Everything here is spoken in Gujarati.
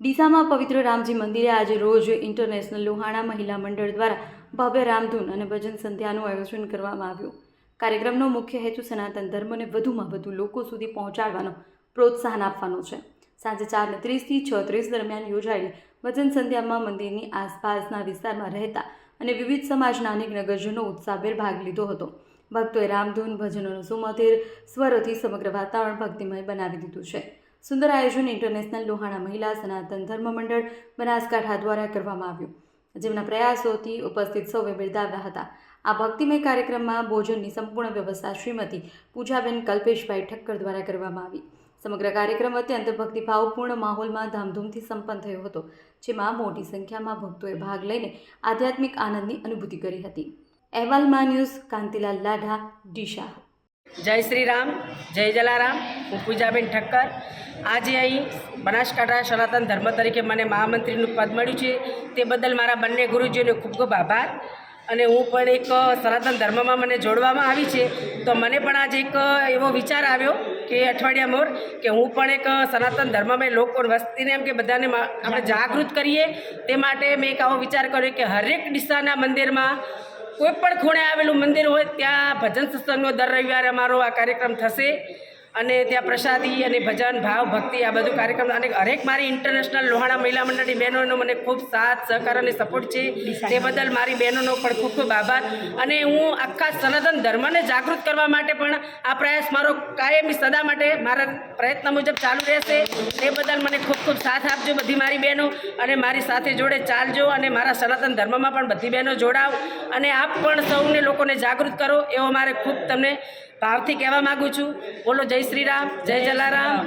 ડીસામાં પવિત્ર રામજી મંદિરે આજે રોજ ઇન્ટરનેશનલ લોહાણા મહિલા મંડળ દ્વારા ભવ્ય રામધૂન અને ભજન સંધ્યાનું આયોજન કરવામાં આવ્યું. કાર્યક્રમનો મુખ્ય હેતુ સનાતન ધર્મને વધુમાં વધુ લોકો સુધી પહોંચાડવાનો, પ્રોત્સાહન આપવાનો છે. સાંજે ચારને ત્રીસથી છ ત્રીસ દરમિયાન યોજાયેલી ભજન સંધ્યામાં મંદિરની આસપાસના વિસ્તારમાં રહેતા અને વિવિધ સમાજના અનેક નગરજનો ઉત્સાહભેર ભાગ લીધો હતો. ભક્તોએ રામધૂન ભજનોનો સુમધીર સ્વરોથી સમગ્ર વાતાવરણ ભક્તિમય બનાવી દીધું છે. સુંદર આયોજન ઇન્ટરનેશનલ લોહાણા મહિલા સનાતન ધર્મ મંડળ બનાસકાંઠા દ્વારા કરવામાં આવ્યું. જેમના પ્રયાસોથી ઉપસ્થિત સૌએ બિરદાવ્યા હતા. આ ભક્તિમય કાર્યક્રમમાં ભોજનની સંપૂર્ણ વ્યવસ્થા શ્રીમતી પૂજાબેન કલ્પેશભાઈ ઠક્કર દ્વારા કરવામાં આવી. સમગ્ર કાર્યક્રમ અત્યંત ભક્તિભાવપૂર્ણ માહોલમાં ધામધૂમથી સંપન્ન થયો હતો, જેમાં મોટી સંખ્યામાં ભક્તોએ ભાગ લઈને આધ્યાત્મિક આનંદની અનુભૂતિ કરી હતી. અહેવાલમાં ન્યૂઝ કાંતિલાલ લાઢા ડીશા જય શ્રી રામ જય જલારામ, હું પૂજાબેન ઠક્કર. આજે અહીં બનાસકાંઠા સનાતન ધર્મ તરીકે મને મહામંત્રીનું પદ મળ્યું છે. તે બદલ મારા બંને ગુરુજીઓને ખૂબ ખૂબ આભાર. અને હું પણ એક સનાતન ધર્મમાં મને જોડવામાં આવી છે. તો મને પણ આજે એક એવો વિચાર આવ્યો કે અઠવાડિયા મોર કે હું પણ એક સનાતન ધર્મમાં લોકો વસ્તીને એમ કે બધાને આપણે જાગૃત કરીએ. તે માટે મેં એક આવો વિચાર કર્યો કે હરેક દિશાના મંદિરમાં કોઈ પણ ખૂણે આવેલું મંદિર હોય, ત્યાં ભજન સત્સંગનો દર રવિવારે અમારો આ કાર્યક્રમ થશે. અને ત્યાં પ્રસાદી અને ભજન, ભાવ, ભક્તિ આ બધું કાર્યક્રમ અને હરેક મારી ઇન્ટરનેશનલ લોહાણા મહિલા મંડળની બહેનોનો મને ખૂબ સાથ, સહકાર અને સપોર્ટ છે. તે બદલ મારી બહેનોનો પણ ખૂબ ખૂબ આભાર. અને હું આખા સનાતન ધર્મને જાગૃત કરવા માટે પણ આ પ્રયાસ મારો કાયમી સદા માટે મારા પ્રયત્ન મુજબ ચાલુ રહેશે. તે બદલ મને ખૂબ ખૂબ સાથ આપજો બધી મારી બહેનો. અને મારી સાથે જોડે ચાલજો અને મારા સનાતન ધર્મમાં પણ બધી બહેનો જોડાવ. અને આપ પણ સૌને લોકોને જાગૃત કરો. એવો મારે ખૂબ તમને ભાવથી કહેવા માગું છું. બોલો જય શ્રી રામ જય જલારામ.